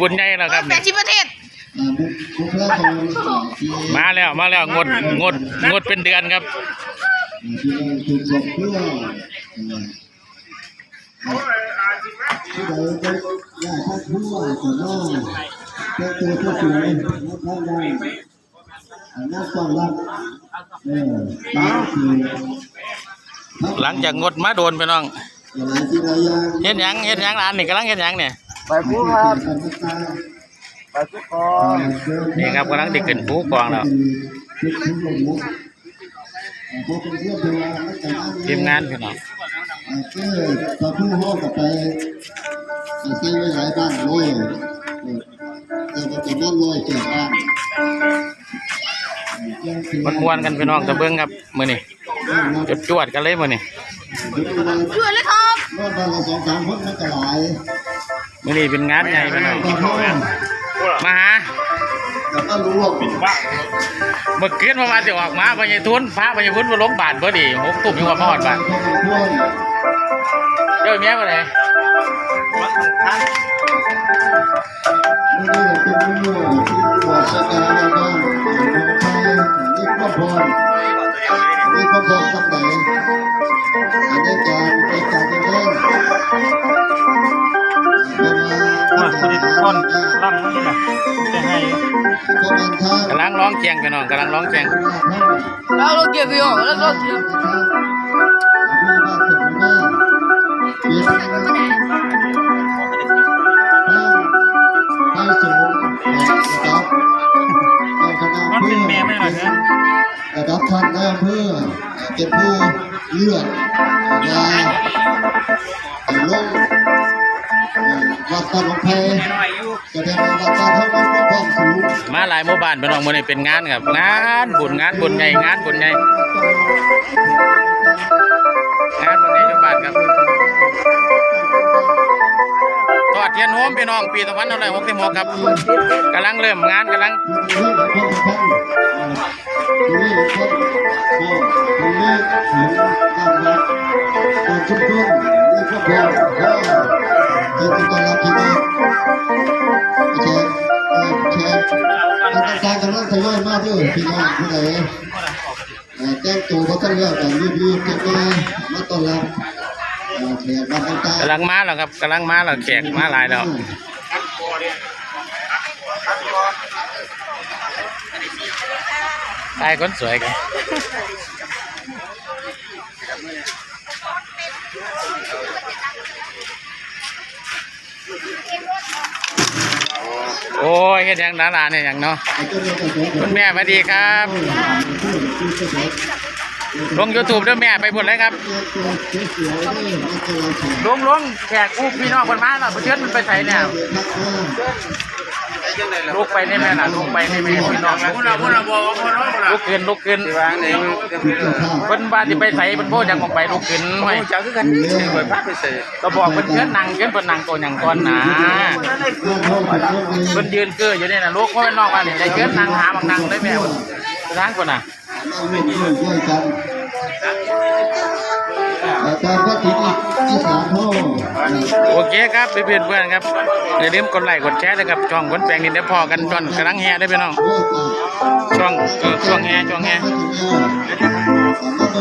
บุญใหญ่แล้วครับแปนี่ดสิบประเทศอ่าบุบุคลากรที่มาแล้วมาแล้วงดงดงดเป็นเดือนครับที่ได้ถูกบอกเพื่อผู้ใดก็อยากทักผู้ว่าสนอเป็นตัวผู้สวยนักท่านได้นักความรักเออตามคือหลังจากงดมาโดนไปน้องหลายสิ่งหลายอย่างเฮ็ดหยังเฮ็ดหยังร้านนี่กำลังเฮ็ดหยังเนี่ย ไปผู้ครับไปทุกคนนี่ครับกำลังติขึ้นภูกองแล้วทีมงานพี่น้องคือพอผู้ห้องกับไปใช้ไว้หลายบ้านร้อยแต่ก็จะบ้านร้อยเจ็ดบ้านมันมวนกันพี่น้องตะเบิ่งครับมื้อนี้จดจวดกันเลยมื้อนี้เพื่อนเลยครับนอนบ้านละสองสามคนมันก็หลาย มื้อนี้เป็นงานใหญ่พี่น้องพอห้องมาหาแต่ก็รู้ว่าปิดบ้านเมื่อคืนประมาณจะออกมาพญาทุนพระพญาพุนมาลงบาทพอดีหกตุ่มยังว่าพอดบาทพวกเจ้าเมียมาเลยไม่ได้เป็นมั่วที่บอกสกาแล้วก็นี่ก็พอนี่ก็พอสักไหนอันนี้การไป สุดิตคนร่ำนี่นะจะให้ก็มันทางกำลังร้องแข่งพี่น้องกำลังร้องแข่งเราเราเก็บไปออกแล้วก็เก็บมันเป็นแม่ไม่หรอกนะระดับท่านนายอำเภอเป็นผู้เลือกยาลงวัดตาหลงเพ มาหลายหมู่บ้านพี่น้องมื้อนี้เป็นงานครับ งานบุญงานบุญใหญ่งานบุญใหญ่งานบุญใหญ่ทุกบ้านครับทอดเทียนโฮมพี่น้องปี2566ครับกำลังเริ่มงานกำลังนี่เป็นคนท่านนี่เป็นครงนี้ถึงการวัดตัวชุมชนนี่ก็จะต้องรับที่นี่แชำลังทยอยมาด้วยพี่น้องผู้ใดแจ้งตัวเขาต้องเลือกกันรีบๆเก็บมามาต้อนรับแขกบ้านต่างๆกำลังมาแล้วครับกำลังมาแล้วแขกมาหลายแล้วตายคนสวยกัน โอ้ยเฮ็ดยังดาราเนี่ยยังเนาะคุณแม่สวัสดีครับลงยูทูบด้วยแม่ไปหมดเลยครับลงลงแขกกูพี่น้องคนมาแล้วเพื่อนมันไปใส่เนี่ย ลุกไปนี่แม่ล่ะลุกไปนี่แม่พี่น้องนะลุกขึ้นลุกขึ้นวางเพิ่นว่าสิไปใส่เพิ่นโพดยังออกไปลุกขึ้นไว้จังคือกันไปพักไปใส่ก็บอกเพิ่นเชิญนั่งเชิญเพิ่นนั่งตัวหยังก่อนนะเพิ่นยืนเกืออยู่นี่น่ะลูกเพราะเป็นน้องว่านี่ได้เชิญนั่งหาบางนั่งได้แม่เพิ่นทางคนน่ะ อาจารย์ก็ถึงอีกอีสานพ่โอเคครับเพื่อนเพื่อนครับอย่าลืมกดไลค์กดแชร์นะครับช่องคนแปลงดินได้พอกันช่วงกำลังแห่ได้พี่น้องช่องช่วงเออช่วงแห่ช่วงแห่ไม่ถึงแล้ว